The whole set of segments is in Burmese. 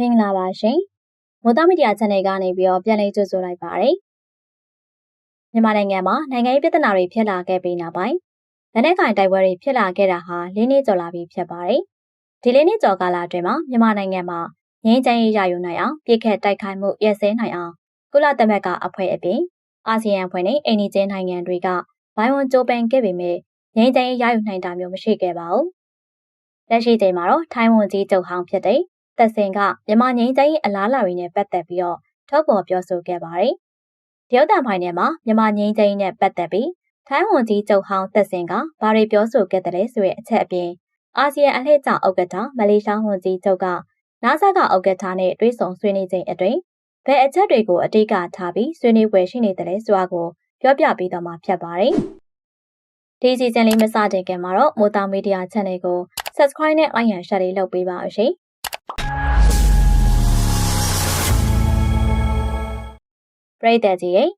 မင်္ဂလာပါရှင်။မိုးသားမီဒီယာ channel ကနေပြီးတော့ပြန်လည်ကြိုဆိုလိုက်ပါရစေ။မြန်မာနိုင်ငံမှာနိုင်ငံရေးပြဿနာတွေဖြစ်လာခဲ့ပြီးနောက်ပိုင်းလက်နက်ကင်တိုက်ပွဲတွေဖြစ်လာခဲ့တာဟာ၄နှစ်ကျော်လာပြီဖြစ်ပါတယ်။ဒီ၄နှစ်ကျော်ကာလအတွင်းမှာမြန်မာနိုင်ငံမှာငြိမ်းချမ်းရေးရယူနိုင်အောင်ပြည်ခက်တိုက်ခိုက်မှုရပ်စဲနိုင်အောင်ကုလသမဂ္ဂအဖွဲ့အပြင်အာဆီယံအဖွဲ့နဲ့အိန္ဒိယနိုင်ငံတွေကဝိုင်းဝန်းကြိုးပမ်းခဲ့ပေမဲ့ငြိမ်းချမ်းရေးရယူနိုင်တာမျိုးမရှိခဲ့ပါဘူး။လက်ရှိချိန်မှာတော့ထိုင်းဝန်ကြီးချုပ်ဟောင်းဖြစ်တဲ့ သက်စင်ကမြန်မာငင်းတိုင်းရဲ့အလားအလာတွေနဲ့ပတ်သက်ပြီးတော့ထုတ်ဖော်ပြောဆိုခဲ့ပါတယ်။တရုတ်တန်ဖိုင်နယ်မှာမြန်မာငင်းတိုင်းနဲ့ပတ်သက်ပြီးထိုင်းဝန်ကြီးချုပ်ဟောင်းသက်စင်ကဘာတွေပြောဆိုခဲ့တယ်လဲဆိုတဲ့အချက်အပြင်အာဆီယံအလှည့်ကျဥက္ကဋ္ဌမလေးရှားဝန်ကြီးချုပ်ကနာဆာကဥက္ကဋ္ဌနဲ့တွေ့ဆုံဆွေးနွေးချိန်အတွင်းဘယ်အချက်တွေကိုအတိအကထားပြီးဆွေးနွေးပွဲရှိနေတယ်လဲဆိုတာကိုပြောပြပေးတော့မှာဖြစ်ပါတယ်။ဒီစီဇန်လေးမစတင်ခင်မှာတော့မိုးတာမီဒီယာ channel ကို subscribe နဲ့ like and share လေးလုပ်ပေးပါဦးရှင်။ ပရိသတ်ကြီးရဲ့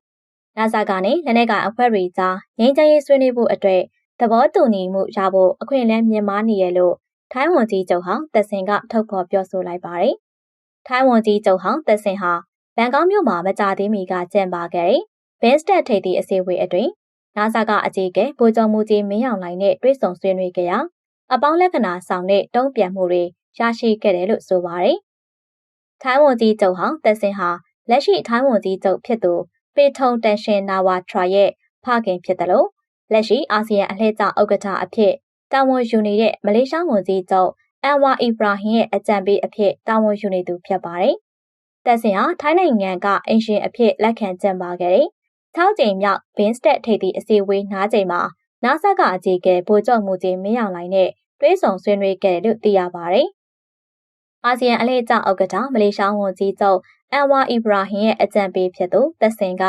နာဆာကနေလက်နက်ကအဖွဲ့တွေကြားငြိမ်းချမ်းရေးဆွေးနွေးဖို့အတွက်သဘောတူညီမှုရဖို့အခွင့်အလမ်းမြင်မာနေရလို့ထိုင်းဝန်ကြီးချုပ်ဟောင်းသက်စင်ကထုတ်ဖော်ပြောဆိုလိုက်ပါတယ်။ထိုင်းဝန်ကြီးချုပ်ဟောင်းသက်စင်ဟာဘန်ကောက်မြို့မှာမကြာသေးမီကကျင်းပခဲ့တဲ့ဘင်းစတက်ထိပ်သီးအစည်းအဝေးအတွင်းနာဆာကအကြီးကဲဗိုလ်ချုပ်မူကြီးမင်းအောင်လှိုင်နဲ့တွေ့ဆုံဆွေးနွေးကြရာအပေါင်းလက္ခဏာဆောင်တဲ့တုံ့ပြန်မှုတွေ ရရှိခဲ့တယ်လို့ဆိုပါတယ်။ထိုင်းဝန်ကြီးချုပ်ဟောင်းသက်စင်ဟာလက်ရှိထိုင်းဝန်ကြီးချုပ်ဖြစ်သူပေထုံတန်ရှင်နာဝါထရာရဲ့ဖခင်ဖြစ်တယ်လို့လက်ရှိအာဆီယံအလှည့်ကျဥက္ကဋ္ဌအဖြစ်တာဝန်ယူနေတဲ့မလေးရှားဝန်ကြီးချုပ်အန်ဝါအီဘရာဟင်ရဲ့အကြံပေးအဖြစ်တာဝန်ယူနေသူဖြစ်ပါတယ်။တက်စင်ဟာထိုင်းနိုင်ငံကအင်ရှင်အဖြစ်လက်ခံကြံပါခဲ့တဲ့၆ကြိမ်မြောက်ဘင်းစတက်ထိပ်သီးအစည်းအဝေး၅ကြိမ်မှာနာဆာကအကြီးကဲဗိုလ်ချုပ်မူကြီးမင်းအောင်လှိုင်နဲ့တွဲဆောင်ဆွေးနွေးခဲ့တယ်လို့သိရပါတယ်။ အာဆီယံအလှည့်ကျဥက္ကဋ္ဌမလေးရှားဝန်ကြီးချုပ်အန်ဝါအီဘရာဟင်ရဲ့အကြံပေးဖြစ်သူသက်စင်က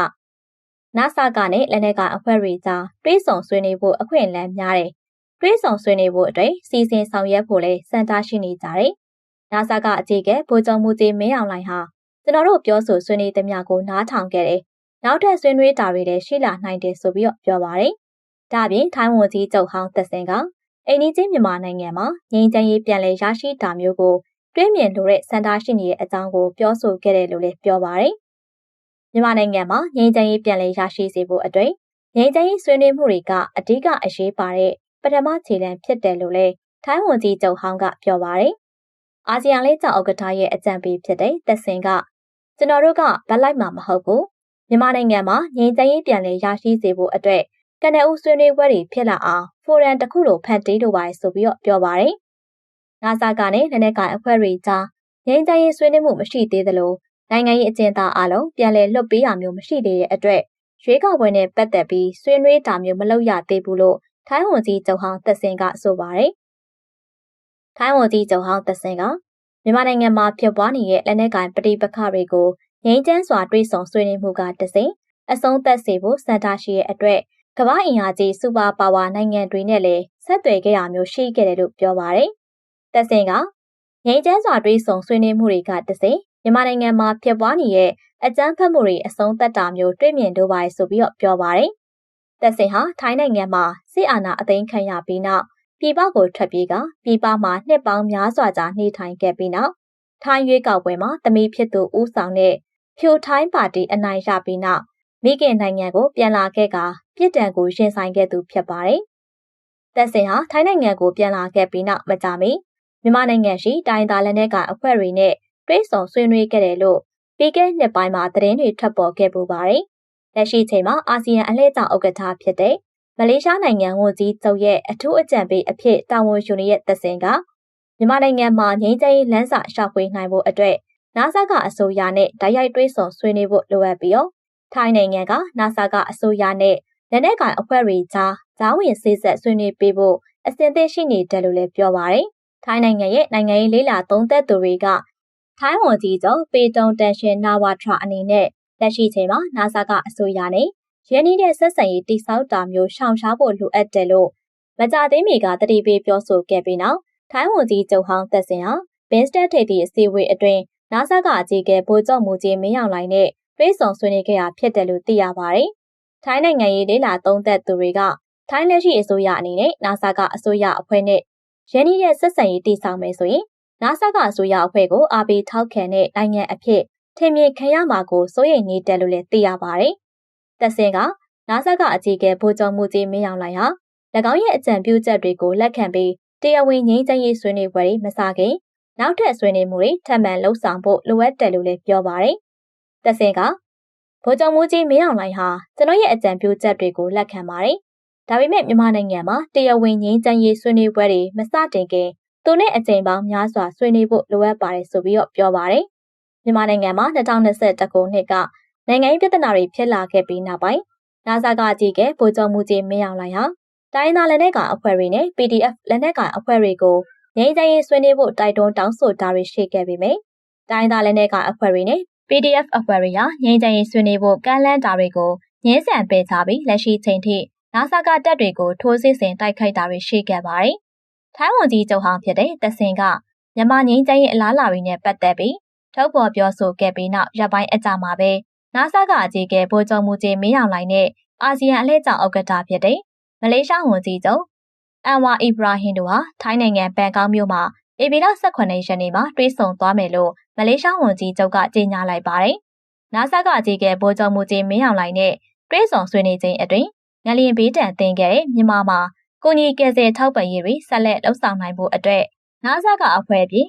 နာဆာကနဲ့လက်နက်ကအဖွဲ့တွေကြားတွဲဆောင်ဆွေးနွေးဖို့အခွင့်အလမ်းများတယ်။တွဲဆောင်ဆွေးနွေးဖို့အတွက်စီစဉ်ဆောင်ရွက်ဖို့လဲစံတားရှိနေကြတယ်။နာဆာကအကြီးကဗိုလ်ချုပ်မူကြီးမင်းအောင်လှိုင်ဟာကျွန်တော်တို့ပြောဆိုဆွေးနွေးသမျှကိုနားထောင်ခဲ့တယ်။နောက်ထပ်ဆွေးနွေးတာတွေလည်းရှိလာနိုင်တယ်ဆိုပြီးတော့ပြောပါတယ်။ဒါပြင်ထိုင်းဝန်ကြီးချုပ်ဟောင်းသက်စင်ကအိန္ဒိချင်းမြန်မာနိုင်ငံမှာငြိမ်းချမ်းရေးပြန်လည်ရရှိတာမျိုးကို တွင်းမြင်လိုတဲ့စံတားရှိနေတဲ့အကြောင်းကိုပြောဆိုခဲ့တယ်လို့လည်းပြောပါတယ်။မြန်မာနိုင်ငံမှာငြိမ်းချမ်းရေးပြန်လည်ရရှိစေဖို့အတွက်ငြိမ်းချမ်းရေးဆွေးနွေးမှုတွေကအဓိကအရေးပါတဲ့ပထမခြေလှမ်းဖြစ်တယ်လို့လည်းထိုင်းဝန်ကြီးချုပ်ဟောင်းကပြောပါတယ်။အာဆီယံလေးကြောက်ဥက္ကဋ္ဌရဲ့အကြံပေးဖြစ်တဲ့သက်စင်ကကျွန်တော်တို့ကဗတ်လိုက်မှာမဟုတ်ဘူး။မြန်မာနိုင်ငံမှာငြိမ်းချမ်းရေးပြန်လည်ရရှိစေဖို့အတွက်ကနအူးဆွေးနွေးပွဲတွေဖြစ်လာအောင်ဖိုရမ်တစ်ခုလိုဖန်တီးလိုပါတယ်ဆိုပြီးတော့ပြောပါတယ်။ နာဆာကနဲ့လက်နက်ကိုင်အဖွဲ့တွေကြားငြိမ်းချမ်းရေးဆွေးနွေးမှုမရှိသေးသလိုနိုင်ငံရေးအကျဉ်းသားအလုံးပြန်လည်လွတ်ပေးရမျိုးမရှိသေးတဲ့အတွက်ရွေးကောက်ပွဲနဲ့ပတ်သက်ပြီးဆွေးနွေးတာမျိုးမလုပ်ရသေးဘူးလို့ထိုင်းဝန်ကြီးချုပ်ဟောင်းသက်စင်ကဆိုပါတယ်။ထိုင်းဝန်ကြီးချုပ်ဟောင်းသက်စင်ကမြန်မာနိုင်ငံမှာဖြစ်ပွားနေတဲ့လက်နက်ကိုင်ပဋိပက္ခတွေကိုငြိမ်းချမ်းစွာတွေ့ဆုံဆွေးနွေးမှုကတစဉ်အဆုံးသတ်စေဖို့စံတာရှိတဲ့အတွက်ကမ္ဘာအင်အားကြီးစူပါပါဝါနိုင်ငံတွေနဲ့လည်းဆက်သွယ်ခဲ့ရမျိုးရှိခဲ့တယ်လို့ပြောပါတယ်။ တက်စင်ကငြိမ်းချမ်းစွာတွေးဆုံဆွေးနွေးမှုတွေကတစဉ်မြန်မာနိုင်ငံမှာဖြစ်ပွားနေတဲ့အကြမ်းဖက်မှုတွေအဆုံးသတ်တာမျိုးတွေ့မြင်တော့ပါဆိုပြီးတော့ပြောပါတယ်။တက်စင်ဟာထိုင်းနိုင်ငံမှာစစ်အာဏာအသိမ်းခံရပြီးနောက်ပြည်ပကိုထွက်ပြေးကပြည်ပမှာနှစ်ပေါင်းများစွာကြာနေထိုင်ခဲ့ပြီးနောက်ထိုင်းရွေးကောက်ပွဲမှာတမီဖြစ်သူဦးဆောင်တဲ့ဖြိုထိုင်းပါတီအနိုင်ရပြီးနောက်မိခင်နိုင်ငံကိုပြန်လာခဲ့ကပြစ်ဒဏ်ကိုရင်ဆိုင်ခဲ့သူဖြစ်ပါတယ်။သက်စင်ဟာထိုင်းနိုင်ငံကိုပြန်လာခဲ့ပြီးနောက်မကြာမီ မြန်မာနိုင်ငံရှိတိုင်းသားလက်နက်ကအဖွဲ့တွေနဲ့တွဲဆုံဆွေးနွေးခဲ့တယ်လို့ပြီးခဲ့နှစ်ပိုင်းမှာသတင်းတွေထွက်ပေါ်ခဲ့ပူပါတယ်။လက်ရှိချိန်မှာအာဆီယံအလှည့်ကျဥက္ကဋ္ဌဖြစ်တဲ့မလေးရှားနိုင်ငံဝန်ကြီးချုပ်ရဲ့အထူးအကြံပေးအဖြစ်တာဝန်ယူနေတဲ့သက်စင်ကမြန်မာနိုင်ငံမှာငြိမ်းချမ်းရေးလမ်းစာရှာဖွေနိုင်ဖို့အတွက်နာဆာကအစိုးရနဲ့တိုက်ရိုက်တွဲဆုံဆွေးနွေးဖို့လိုအပ်ပြီးတော့ထိုင်းနိုင်ငံကနာဆာကအစိုးရနဲ့လက်နက်ကိုင်အဖွဲ့တွေကြားဇာဝင်ဆေးဆက်ဆွေးနွေးပေးဖို့အစဉ်သင့်ရှိနေတယ်လို့လည်းပြောပါတယ်။ ထိုင်းနိုင်ငံရဲ့နိုင်ငံရေးလေးလာသုံးသက်သူတွေကထိုင်းဝန်ကြီးချုပ်ပေတုံတန်ရှင်နာဝါထရာအနေနဲ့လက်ရှိချိန်မှာနာဆာကအစိုးရနဲ့ရင်းနှီးတဲ့ဆက်ဆံရေးတိစောက်တာမျိုးရှောင်ရှားဖို့လိုအပ်တယ်လို့မကြသေးမီကတတိပေးပြောဆိုခဲ့ပြီးနောက်ထိုင်းဝန်ကြီးချုပ်ဟောင်းသက်စင်ဟာဘင်းစတက်ထိပ်သီးအစည်းအဝေးအတွင်းနာဆာကအကြီးကဲဗိုလ်ချုပ်မူကြီးမင်းအောင်လှိုင်နဲ့တွဲဆုံဆွေးနွေးခဲ့တာဖြစ်တယ်လို့သိရပါတယ်။ထိုင်းနိုင်ငံရေးဒေလာသုံးသက်သူတွေကထိုင်းလက်ရှိအစိုးရအနေနဲ့နာဆာကအစိုးရအဖွဲ့နဲ့ ရင်းနှီးတဲ့ဆက်ဆံရေးတည်ဆောက်မယ်ဆိုရင်နာဆာကအစိုးရအဖွဲ့ကိုအားပေးထောက်ခံတဲ့နိုင်ငံအဖြစ်ထင်မြင်ခံရမှာကိုစိုးရိမ်နေတယ်လို့လည်းသိရပါတယ်။တက်စင်ကနာဆာကအကြီးအကဲဗိုလ်ချုပ်မှုကြီးမင်းအောင်လှိုင်ဟာ၎င်းရဲ့အကြံပြုချက်တွေကိုလက်ခံပြီးတရားဝင်ငြိမ်းချမ်းရေးဆွေးနွေးပွဲတွေမစခင်နောက်ထပ်ဆွေးနွေးမှုတွေထပ်မံလှုပ်ဆောင်ဖို့လိုအပ်တယ်လို့လည်းပြောပါတယ်။တက်စင်ကဗိုလ်ချုပ်မှုကြီးမင်းအောင်လှိုင်ဟာကျွန်တော်ရဲ့အကြံပြုချက်တွေကိုလက်ခံပါတယ်။ ဒါပေမဲ့မြန်မာနိုင်ငံမှာတရားဝင်ငြိမ်းချမ်းရေးဆွေးနွေးပွဲတွေမစတင်ခင်သူနဲ့အကြိမ်ပေါင်းများစွာဆွေးနွေးဖို့လိုအပ်ပါတယ်ဆိုပြီးတော့ပြောပါတယ်။မြန်မာနိုင်ငံမှာ2021ခုနှစ်ကနိုင်ငံရေးပြဿနာတွေဖြစ်လာခဲ့ပြီးနောက်ပိုင်းနာဆာကအကြီးကဗိုလ်ချုပ်မှုကြီးမင်းအောင်လှိုင်ဟာတိုင်းသားလက်နက်ကအဖွဲ့တွေနဲ့ PDF လက်နက်ကအဖွဲ့တွေကိုငြိမ်းချမ်းရေးဆွေးနွေးဖို့တိုက်တွန်းတောင်းဆိုတာတွေရှိခဲ့ပေမယ့်တိုင်းသားလက်နက်ကအဖွဲ့တွေနဲ့ PDF အဖွဲ့တွေဟာငြိမ်းချမ်းရေးဆွေးနွေးဖို့ကမ်းလှမ်းတာတွေကိုငြင်းဆန်ပယ်ချပြီးလက်ရှိချိန်ထိ နာဆာကတပ်တွေကိုထိုးစစ်ဆင်တိုက်ခိုက်တာတွေရှိခဲ့ပါတယ်။ထိုင်းဝန်ကြီးချုပ်ဟောင်းဖြစ်တဲ့တဆင်ကမြန်မာငြိမ်းချမ်းရေးအလားအလာတွေနဲ့ပတ်သက်ပြီးထုတ်ဖော်ပြောဆိုခဲ့ပြီးနောက်ရပ်ပိုင်းအကြာမှာပဲနာဆာကအကြီးကဗိုလ်ချုပ်မှုကြီးမင်းအောင်လှိုင်နဲ့အာဆီယံအလှည့်ကျဥက္ကဋ္ဌဖြစ်တဲ့မလေးရှားဝန်ကြီးချုပ်အန်ဝါအီဘရာဟင်တို့ဟာထိုင်းနိုင်ငံဘန်ကောက်မြို့မှာဧပြီလ18ရက်နေ့မှာတွဲဆုံသွားမယ်လို့မလေးရှားဝန်ကြီးချုပ်ကကြေညာလိုက်ပါတယ်။နာဆာကအကြီးကဗိုလ်ချုပ်မှုကြီးမင်းအောင်လှိုင်နဲ့တွဲဆုံဆွေးနွေးခြင်းအတွင်း ငလျင်ဘေးတံတင်ခဲ့တဲ့မြန်မာမှာကိုကြီးကယ်ဆယ်ထောက်ပံ့ရေးတွေဆက်လက်လှုပ်ဆောင်နိုင်ဖို့အတွက်နာဆာကအဖွဲ့ပြည်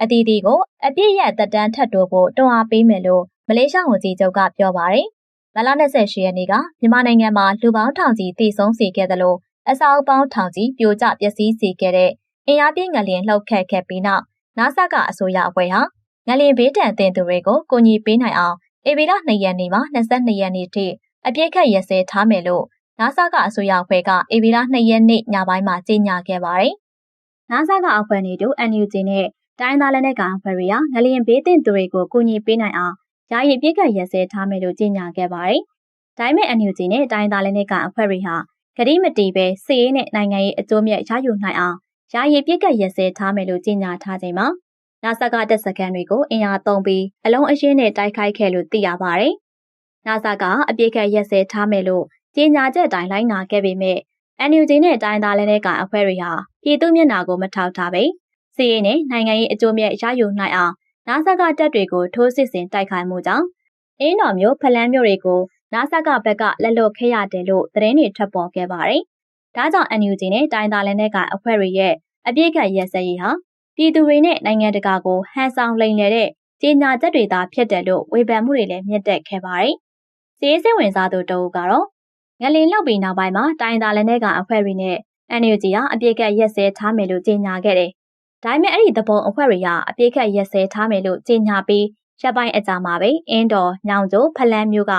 အတီးတီကိုအပြည့်ရသက်တမ်းထပ်တိုးဖို့တွန်းအားပေးမယ်လို့မလေးရှားဝန်ကြီးချုပ်ကပြောပါတယ်။မလ28ရက်နေ့ကမြန်မာနိုင်ငံမှာလူပေါင်းထောင်ချီတည်ဆုံးစေခဲ့သလိုအစာအုပ်ပေါင်းထောင်ချီပြိုကျပျက်စီးစေခဲ့တဲ့အင်အားပြင်းငလျင်လှုပ်ခတ်ခဲ့ပြီးနောက်နာဆာကအစိုးရအဖွဲ့ဟာငလျင်ဘေးဒဏ်သင့်သူတွေကိုကူညီပေးနိုင်အောင်ဧပြီလ2ရက်နေ့မှ22ရက်နေ့ထိအပြည့်ခတ်ရစဲထားမယ်လို့ နာဆာကအစိုးရအဖွဲ့ကဧပြီလ2ရက်နေ့ညပိုင်းမှာကြေညာခဲ့ပါတယ်။နာဆာကအဖွဲ့နေတို့ NUG နဲ့တိုင်းသားလက်နက်ကောင်အဖွဲ့တွေဟာငလျင်ဘေးသင့်သူတွေကိုကူညီပေးနိုင်အောင်ယာယီပြည့်ခတ်ရစဲထားမယ်လို့ကြေညာခဲ့ပါတယ်။ဒါပေမဲ့ NUG နဲ့တိုင်းသားလက်နက်ကောင်အဖွဲ့တွေဟာဂတိမတီပဲစီးရေးနဲ့နိုင်ငံရေးအကျိုးမြတ်ရယူနိုင်အောင်ယာယီပြစ်ကတ်ရစဲထားမယ်လို့ကြေညာထားချိန်မှာနာဆာကတပ်စခန်းတွေကိုအင်အားသုံးပြီးအလုံးအင်းနဲ့တိုက်ခိုက်ခဲ့လို့သိရပါတယ်။နာဆာကအပြစ်ကတ်ရစဲထားမယ်လို့ ကြေညာချက်တိုင်းလိုက်နာခဲ့ပေမဲ့ NUG နဲ့တိုင်းသားလက်နက်ကိုင်အဖွဲ့တွေဟာပြည်သူမျက်နှာကိုမထောက်ထားပဲစီးရေးနဲ့နိုင်ငံရေးအကျိုးမြတ်ရယူနိုင်အောင်နာဆာကတပ်တွေကိုထိုးစစ်ဆင်တိုက်ခိုက်မှုကြောင့်အင်းတော်မျိုးဖလန်းမျိုးတွေကိုနာဆကဘက်ကလက်လွတ်ခဲ့ရတယ်လို့သတင်းတွေထွက်ပေါ်ခဲ့ပါတယ်။ဒါကြောင့် NUG နဲ့တိုင်းသားလက်နက်ကအဖွဲ့တွေရဲ့အပြစ်ကရက်စက်ရေးဟာပြည်သူတွေနဲ့နိုင်ငံတကာကိုဟန်ဆောင်လိမ်လည်တဲ့ကြေညာချက်တွေသာဖြစ်တယ်လို့ဝေဖန်မှုတွေလည်းမြင့်တက်ခဲ့ပါတယ်။စီးစိဝင်စားသူတအုပ်ကတော့ ငလင်လောက်ပြီးနောက်ပိုင်းမှာတိုင်းသားလက်နက်ကအဖွဲ့တွေနဲ့ NUG ဟာအပြစ်ကရက်စဲထားမယ်လို့ကြေညာခဲ့တယ်။ဒါပေမဲ့အဲ့ဒီသဘောအဖွဲ့တွေကအပြစ်ကရက်စဲထားမယ်လို့ကြေညာပြီးရပ်ပိုင်းအကြာမှာပဲအင်းတော်ညောင်ကျိုဖလန်းမျိုးက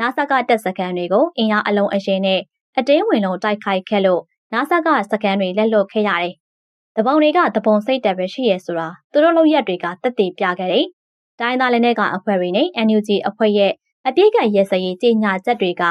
နာဆာကတပ်စခန်းတွေကိုအင်အားအလုံးအရင်နဲ့အတင်းဝင်လုံးတိုက်ခိုက်ခဲ့လို့နာဆာကစခန်းတွေလက်လွတ်ခဲ့ရတယ်။တပုံတွေကတပုံစိတ်တက်ပဲရှိရဲဆိုတာသူတို့လုပ်ရက်တွေကတက်တည်ပြခဲ့တယ်။တိုင်းသားလည်းနဲ့ကအဖွဲ့တွေနဲ့ NUG အဖွဲ့ရဲ့အပြည့်ကရဲစရေးကြီးညာချက်တွေက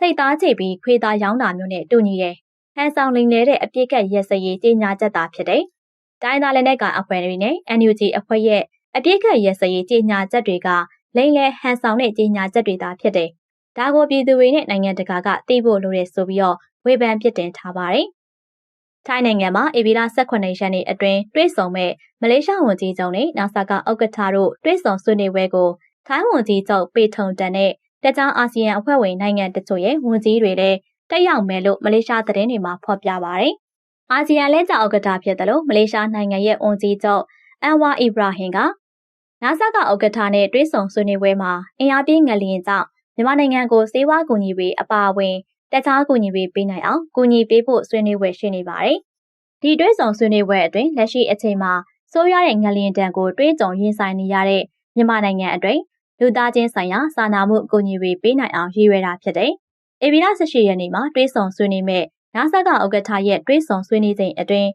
စိတ်သားချိပြီးခွေးသားရောင်းတာမျိုးနဲ့တူညီတယ်။ဟန်ဆောင်လိန်လေတဲ့အပြည့်ကရဲစရေးကြီးညာချက်တာဖြစ်တယ်။တိုင်းသားလည်းနဲ့ကအဖွဲ့တွေနဲ့ NUG အဖွဲ့ရဲ့အပြည့်ကရဲစရေးကြီးညာချက်တွေကလိန်လေဟန်ဆောင်တဲ့ကြီးညာချက်တွေသာဖြစ်တယ်ဒါကိုပြည်သူတွေနဲ့နိုင်ငံတကာကသိဖို့လိုတယ်ဆိုပြီးတော့ဝေဖန်ပြစ်တင်ထားပါတယ်။ထိုင်းနိုင်ငံမှာဧပြီလ18ရက်နေ့အတွင်းတွဲဆုံမဲ့မလေးရှားဝန်ကြီးချုပ်နဲ့နာဆာကဥက္ကဋ္ဌတို့တွဲဆုံဆွေးနွေးပွဲကိုထိုင်းဝန်ကြီးချုပ်ပေထုံတန်နဲ့ တခြားအာဆီယံအဖွဲ့ဝင်နိုင်ငံတချို့ရဲ့ဝန်ကြီးတွေလည်းတက်ရောက်မယ်လို့မလေးရှားသတင်းတွေမှာဖော်ပြပါတယ်။အာဆီယံလက်ကျဥက္ကဋ္ဌဖြစ်တယ်လို့မလေးရှားနိုင်ငံရဲ့ဝန်ကြီးချုပ်အန်ဝါအီဘရာဟင်ကနာဆာကဥက္ကဋ္ဌနဲ့တွဲဆုံဆွေးနွေးပွဲမှာအင်အားပြင်းငလျင်ကြောင့်မြန်မာနိုင်ငံကိုစေဝါကူညီပေးအပါအဝင်တခြားကူညီပေးပေးနိုင်အောင်ကူညီပေးဖို့ဆွေးနွေးပွဲရှိနေပါတယ်။ဒီတွဲဆောင်ဆွေးနွေးပွဲအတွင်းလက်ရှိအချိန်မှာဆိုးရတဲ့ငလျင်တံကိုတွဲကြုံရင်ဆိုင်နေရတဲ့မြန်မာနိုင်ငံအတွင်း လူသားချင်းဆိုင်ရာစာနာမှုကူညီပေးပေးနိုင်အောင်ရည်ရွယ်တာဖြစ်တယ်။ဧပြီလ18ရက်နေ့မှာတွဲဆောင်ဆွေးနွေးမဲ့နာဆာကဥက္ကဋ္ဌရဲ့တွဲဆောင်ဆွေးနွေးချိန်အတွင်း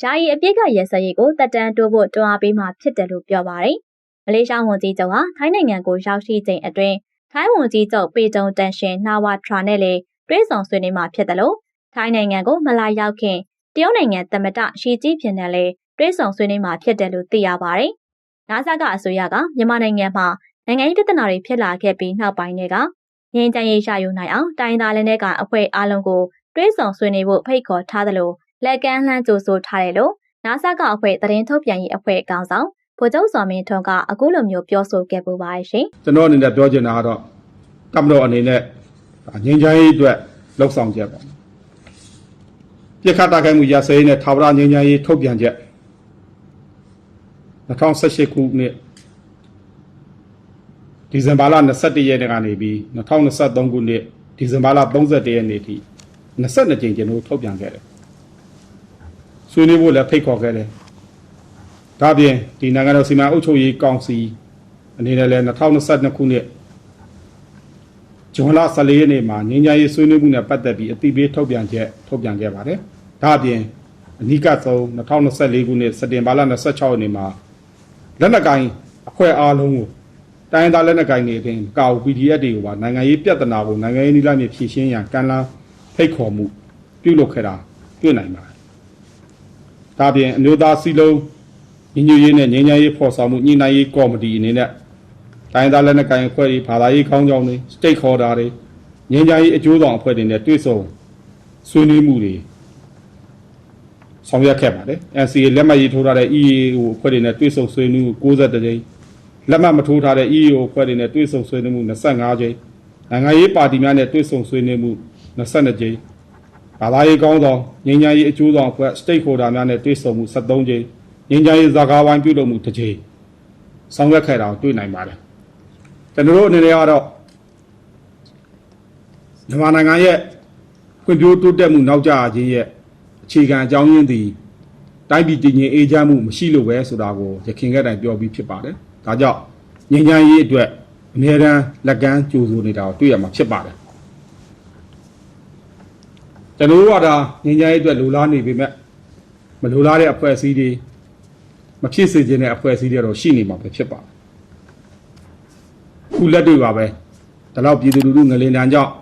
ယာယီအပြစ်ကရစရေးကိုတက်တန်းတိုးဖို့တွန်းအားပေးမှဖြစ်တယ်လို့ပြောပါတယ်။မလေးရှားဝန်ကြီးချုပ်ဟာထိုင်းနိုင်ငံကိုရောက်ရှိချိန်အတွင်းထိုင်းဝန်ကြီးချုပ်ပေတုံတန်ရှင်နာဝါထရာနဲ့လည်းတွဲဆောင်ဆွေးနွေးမှာဖြစ်တယ်လို့ထိုင်းနိုင်ငံကိုမလာရောက်ခင်တရုတ်နိုင်ငံသမ္မတရှီကျင်းပင်နဲ့လည်းတွဲဆောင်ဆွေးနွေးမှာဖြစ်တယ်လို့သိရပါတယ်။နာဆာကအစိုးရကမြန်မာနိုင်ငံမှာ နိုင်ငံရေးပြဿနာတွေဖြစ်လာခဲ့ပြီးနောက်ပိုင်းတွေကငြိမ်းချမ်းရေးရယူနိုင်အောင်တိုင်းသားလည်းနဲ့ကအဖွဲ့အားလုံးကိုတွဲဆောင်ဆွေးနွေးဖို့ဖိတ်ခေါ်ထားသလိုလက်ကမ်းလှမ်းကြိုဆိုထားတယ်လို့နာဆာကအဖွဲ့သတင်းထုတ်ပြန်ရေးအဖွဲ့အကောင်ဆောင်ဗိုလ်ချုပ်စော်မင်းထွန်းကအခုလိုမျိုးပြောဆိုခဲ့ပူပါတယ်ရှင်ကျွန်တော်အနေနဲ့ပြောချင်တာကတော့ကမ္ဘာတော်အနေနဲ့ငင်းချမ်းရေးအတွက်လှုပ်ဆောင်ချက်ပေါ့ပြစ်ခတ်တိုက်ခိုက်မှုရစဲနဲ့ထာဝရငင်းချမ်းရေးထုတ်ပြန်ချက်2018ခုနှစ် ဒီဇင်ဘာလ21ရက်နေ့ကနေပြီး2023ခုနှစ်ဒီဇင်ဘာလ31ရက်နေ့ထိ22ကြိမ်ကျွန်တော်တို့ထုတ်ပြန်ခဲ့တယ်ဆွေးနွေးဖို့လည်းဖိတ်ခေါ်ခဲ့တယ်ဒါ့အပြင်ဒီနိုင်ငံတော်စီမံအုပ်ချုပ်ရေးကောင်စီအနေနဲ့လည်း2022ခုနှစ်ဇွန်လ14ရက်နေ့မှာငင်းကြရေးဆွေးနွေးမှုနဲ့ပတ်သက်ပြီးအတိပေးထုတ်ပြန်ချက်ထုတ်ပြန်ခဲ့ပါတယ်။ဒါ့အပြင်အနိကဆုံး2024ခုနှစ်စက်တင်ဘာလ26ရက်နေ့မှာလက်နက်ကိုင်အဖွဲ့အားလုံးကို တိုင်းဒေသလက်နက်ကိုင်တွေအပြင်ကာဝ PDF တွေကိုပါနိုင်ငံရေးပြဿနာကိုနိုင်ငံရေးနည်းလမ်းနဲ့ဖြေရှင်းရန်ကမ်းလှမ်းဖိတ်ခေါ်မှုပြုလုပ်ခဲ့တာတွေ့နိုင်ပါတယ်။ဒါ့အပြင်အမျိုးသားစီလုံးညီညွတ်ရေးနဲ့ငြိမ်းချမ်းရေးဖော်ဆောင်မှုညှိနှိုင်းရေးကော်မတီအနေနဲ့တိုင်းဒေသလက်နက်ကိုင်အဖွဲ့တွေဘာသာရေးခေါင်းဆောင်တွေ stakeholder တွေငြိမ်းချမ်းရေးအကျိုးဆောင်အဖွဲ့တွေနဲ့တွေ့ဆုံဆွေးနွေးမှုတွေဆောင်ရွက်ခဲ့ပါတယ်။ NCA လက်မှတ်ရေးထိုးထားတဲ့ EAO အဖွဲ့တွေနဲ့တွေ့ဆုံဆွေးနွေးမှု60ကြိမ် လက်မှတ်မထိုးထားတဲ့ EAO အဖွဲ့တွေနဲ့တွေ့ဆုံဆွေးနွေးမှု25ကြိမ်နိုင်ငံရေးပါတီများနဲ့တွေ့ဆုံဆွေးနွေးမှု22ကြိမ်ဘာသာရေးကောင်းဆောင်ငြိမ်းချမ်းရေးအကျိုးဆောင်အဖွဲ့ stakeholder များနဲ့တွေ့ဆုံမှု73ကြိမ်ငြိမ်းချမ်းရေးဇာကားဝိုင်းပြုလုပ်မှုတစ်ကြိမ်ဆောင်ရွက်ခဲ့တာကိုတွေ့နိုင်ပါတယ်ကျွန်တော်တို့အနေနဲ့ကတော့မြန်မာနိုင်ငံရဲ့ဖွံ့ဖြိုးတိုးတက်မှုနောက်ကျခြင်းရဲ့အခြေခံအကြောင်းရင်းသည်တိုင်းပြည်တည်ငြိမ်အေးချမ်းမှုမရှိလို့ပဲဆိုတာကိုရခင်ခဲ့တိုင်ပြောပြီးဖြစ်ပါတယ်။ ဒါကြောင့်ငြိမ်းချမ်းရေးအတွက်အမြဲတမ်းလက်ကမ်းကြိုးဆိုနေတာကိုတွေ့ရမှာဖြစ်ပါတယ်။ကျွန်တော်တို့ကဒါငြိမ်းချမ်းရေးအတွက်လိုလားနေပေမဲ့မလိုလားတဲ့အဖွဲ့အစည်းတွေမဖြစ်စေခြင်းတဲ့အဖွဲ့အစည်းတွေတော့ရှိနေမှာပဲဖြစ်ပါတယ်။ခုလက်တွေ့ပါပဲ။ဒါတော့ပြည်သူလူထုငလင်တန်းကြောင့်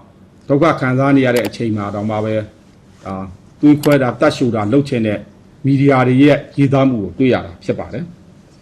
ဒုက္ခခံစားနေရတဲ့အချိန်မှာတော့မှပဲအာသွေးခွဲတာတတ်ရှူတာလှုပ်ချင်တဲ့မီဒီယာတွေရဲ့ရေးသားမှုကိုတွေ့ရတာဖြစ်ပါတယ်။